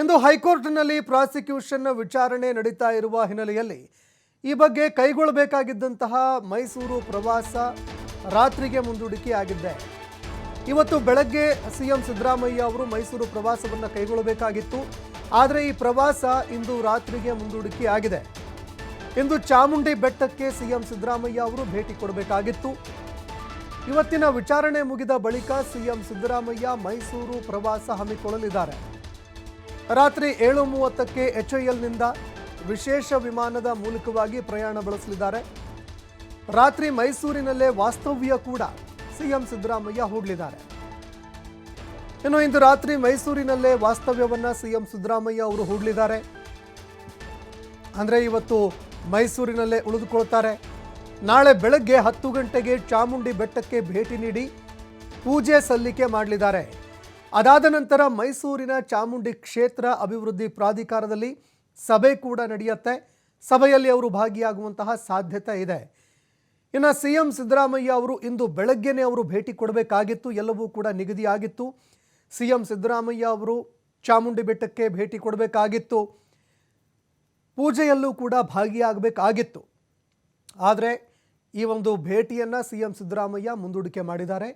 ಇಂದು ಹೈಕೋರ್ಟ್ನಲ್ಲಿ ಪ್ರಾಸಿಕ್ಯೂಷನ್ ವಿಚಾರಣೆ ನಡೀತಾ ಇರುವ ಹಿನ್ನೆಲೆಯಲ್ಲಿ ಈ ಬಗ್ಗೆ ಕೈಗೊಳ್ಳಬೇಕಾಗಿದ್ದಂತಹ ಮೈಸೂರು ಪ್ರವಾಸ ರಾತ್ರಿಗೆ ಮುಂದೂಡಿಕೆ ಆಗಿದ್ದೆ. ಇವತ್ತು ಬೆಳಗ್ಗೆ ಸಿಎಂ ಸಿದ್ದರಾಮಯ್ಯ ಅವರು ಮೈಸೂರು ಪ್ರವಾಸವನ್ನು ಕೈಗೊಳ್ಳಬೇಕಾಗಿತ್ತು. ಆದರೆ ಈ ಪ್ರವಾಸ ಇಂದು ರಾತ್ರಿಗೆ ಮುಂದೂಡಿಕೆ ಆಗಿದೆ. ಇಂದು ಚಾಮುಂಡಿ ಬೆಟ್ಟಕ್ಕೆ ಸಿಎಂ ಸಿದ್ದರಾಮಯ್ಯ ಅವರು ಭೇಟಿ ಕೊಡಬೇಕಾಗಿತ್ತು. ಇವತ್ತಿನ ವಿಚಾರಣೆ ಮುಗಿದ ಬಳಿಕ ಸಿಎಂ ಸಿದ್ದರಾಮಯ್ಯ ಮೈಸೂರು ಪ್ರವಾಸ ಹಮ್ಮಿಕೊಳ್ಳಲಿದ್ದಾರೆ. ರಾತ್ರಿ ಏಳು ಮೂವತ್ತಕ್ಕೆ ಎಚ್ಐಎಲ್ನಿಂದ ವಿಶೇಷ ವಿಮಾನದ ಮೂಲಕವಾಗಿ ಪ್ರಯಾಣ ಬೆಳೆಸಲಿದ್ದಾರೆ. ರಾತ್ರಿ ಮೈಸೂರಿನಲ್ಲೇ ವಾಸ್ತವ್ಯ ಕೂಡ ಸಿಎಂ ಸಿದ್ದರಾಮಯ್ಯ ಹೂಡಲಿದ್ದಾರೆ. ಇನ್ನು ಇಂದು ರಾತ್ರಿ ಮೈಸೂರಿನಲ್ಲೇ ವಾಸ್ತವ್ಯವನ್ನ ಸಿಎಂ ಸಿದ್ದರಾಮಯ್ಯ ಅವರು ಹೂಡಲಿದ್ದಾರೆ. ಅಂದರೆ ಇವತ್ತು ಮೈಸೂರಿನಲ್ಲೇ ಉಳಿದುಕೊಳ್ತಾರೆ. ನಾಳೆ ಬೆಳಗ್ಗೆ ಹತ್ತು ಗಂಟೆಗೆ ಚಾಮುಂಡಿ ಬೆಟ್ಟಕ್ಕೆ ಭೇಟಿ ನೀಡಿ ಪೂಜೆ ಸಲ್ಲಿಕೆ ಮಾಡಲಿದ್ದಾರೆ. ಅದಾದ ನಂತರ ಮೈಸೂರಿನ ಚಾಮುಂಡಿ ಕ್ಷೇತ್ರ ಅಭಿವೃದ್ಧಿ ಪ್ರಾಧಿಕಾರದಲ್ಲಿ ಸಭೆ ಕೂಡ ನಡೆಯುತ್ತೆ. ಸಭೆಯಲ್ಲಿ ಅವರು ಭಾಗಿಯಾಗುವಂತಹ ಸಾಧ್ಯತೆ ಇದೆ. ಇನ್ನು ಸಿ ಎಂ ಸಿದ್ದರಾಮಯ್ಯ ಅವರು ಇಂದು ಬೆಳಗ್ಗೆನೇ ಅವರು ಭೇಟಿ ಕೊಡಬೇಕಾಗಿತ್ತು. ಎಲ್ಲವೂ ಕೂಡ ನಿಗದಿಯಾಗಿತ್ತು. ಸಿ ಎಂ ಸಿದ್ದರಾಮಯ್ಯ ಅವರು ಚಾಮುಂಡಿ ಬೆಟ್ಟಕ್ಕೆ ಭೇಟಿ ಕೊಡಬೇಕಾಗಿತ್ತು. ಪೂಜೆಯಲ್ಲೂ ಕೂಡ ಭಾಗಿಯಾಗಬೇಕಾಗಿತ್ತು. ಆದರೆ ಈ ಒಂದು ಭೇಟಿಯನ್ನು ಸಿ ಎಂ ಸಿದ್ದರಾಮಯ್ಯ ಮುಂದೂಡಿಕೆ ಮಾಡಿದ್ದಾರೆ.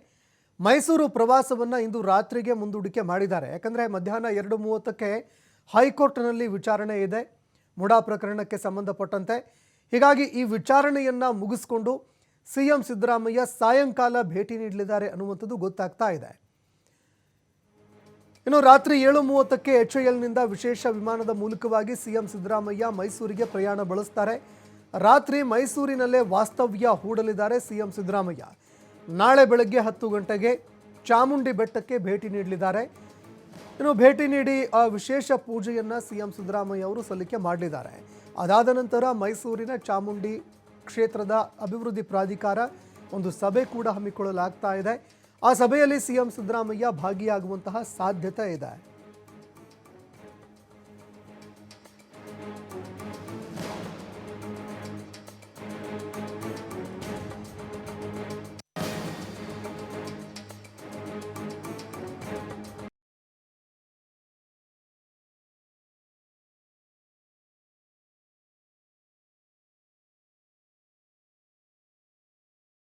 ಮೈಸೂರು ಪ್ರವಾಸವನ್ನು ಇಂದು ರಾತ್ರಿಗೆ ಮುಂದೂಡಿಕೆ ಮಾಡಿದ್ದಾರೆ. ಯಾಕಂದರೆ ಮಧ್ಯಾಹ್ನ ಎರಡು ಮೂವತ್ತಕ್ಕೆ ಹೈಕೋರ್ಟ್ನಲ್ಲಿ ವಿಚಾರಣೆ ಇದೆ. ಮುಡಾ ಪ್ರಕರಣಕ್ಕೆ ಸಂಬಂಧಪಟ್ಟಂತೆ. ಹೀಗಾಗಿ ಈ ವಿಚಾರಣೆಯನ್ನು ಮುಗಿಸ್ಕೊಂಡು ಸಿ ಎಂ ಸಿದ್ದರಾಮಯ್ಯ ಸಾಯಂಕಾಲ ಭೇಟಿ ನೀಡಲಿದ್ದಾರೆ ಅನ್ನುವಂಥದ್ದು ಗೊತ್ತಾಗ್ತಾ ಇದೆ. ಇನ್ನು ರಾತ್ರಿ ಏಳು ಮೂವತ್ತಕ್ಕೆ ಎಚ್ನಿಂದ ವಿಶೇಷ ವಿಮಾನದ ಮೂಲಕವಾಗಿ ಸಿಎಂ ಸಿದ್ದರಾಮಯ್ಯ ಮೈಸೂರಿಗೆ ಪ್ರಯಾಣ ಬಳಸ್ತಾರೆ. ರಾತ್ರಿ ಮೈಸೂರಿನಲ್ಲೇ ವಾಸ್ತವ್ಯ ಹೂಡಲಿದ್ದಾರೆ ಸಿಎಂ ಸಿದ್ದರಾಮಯ್ಯ. ನಾಳೆ ಬೆಳಗ್ಗೆ ಹತ್ತು ಗಂಟೆಗೆ ಚಾಮುಂಡಿ ಬೆಟ್ಟಕ್ಕೆ ಭೇಟಿ ನೀಡಲಿದ್ದಾರೆ. ಇನ್ನು ಭೇಟಿ ನೀಡಿ ಆ ವಿಶೇಷ ಪೂಜೆಯನ್ನು ಸಿಎಂ ಸಿದ್ದರಾಮಯ್ಯ ಅವರು ಸಲ್ಲಿಕೆ ಮಾಡಲಿದ್ದಾರೆ. ಅದಾದ ನಂತರ ಮೈಸೂರಿನ ಚಾಮುಂಡಿ ಕ್ಷೇತ್ರದ ಅಭಿವೃದ್ಧಿ ಪ್ರಾಧಿಕಾರ ಒಂದು ಸಭೆ ಕೂಡ ಹಮ್ಮಿಕೊಳ್ಳಲಾಗ್ತಾ ಇದೆ. ಆ ಸಭೆಯಲ್ಲಿ ಸಿಎಂ ಸಿದ್ದರಾಮಯ್ಯ ಭಾಗಿಯಾಗುವಂತಹ ಸಾಧ್ಯತೆ ಇದೆ.